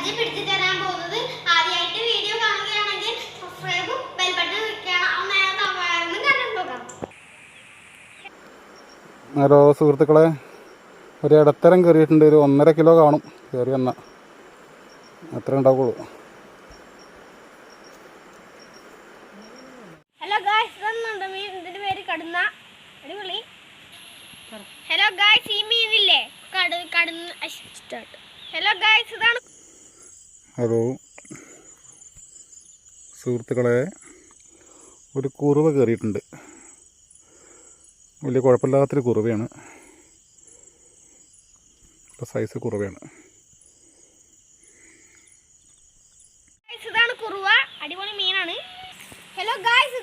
പരിചയപ്പെടുത്തി തരാൻ പോകുന്നത്. ആദ്യമായിട്ട് വീഡിയോ കാണുകയാണെങ്കിൽ സബ്സ്ക്രൈബും ബെൽ ബട്ടൺ ഹലോ സുഹൃത്തുക്കളെ. ഒരു ഇടത്തരം കയറിയിട്ടുണ്ട്. ഒരു ഒന്നര കിലോ കാണും. കയറി വന്ന. അത്ര ഉണ്ടാവുള്ളൂ. ഹലോ ഗായ്സ് ഇതൊന്നുണ്ട് മീൻ ഇതിന്റെ പേര് കടുന്ന. അടിപൊളി. ഹലോ ഗായ്സ് ഈ മീനില്ലേ? കടു കടന്ന് ഹലോ ഗായ്സ് ഇതാണ് ഹലോ. സുഹൃത്തുക്കളെ ഒരു കുറവ് കയറിയിട്ടുണ്ട്. വലിയ കുഴപ്പമില്ലാത്തൊരു കുറവയാണ്. സൈസ് കുറവയാണ്. ഇതാണ് അടിപൊളി മീനാണ്. Hello guys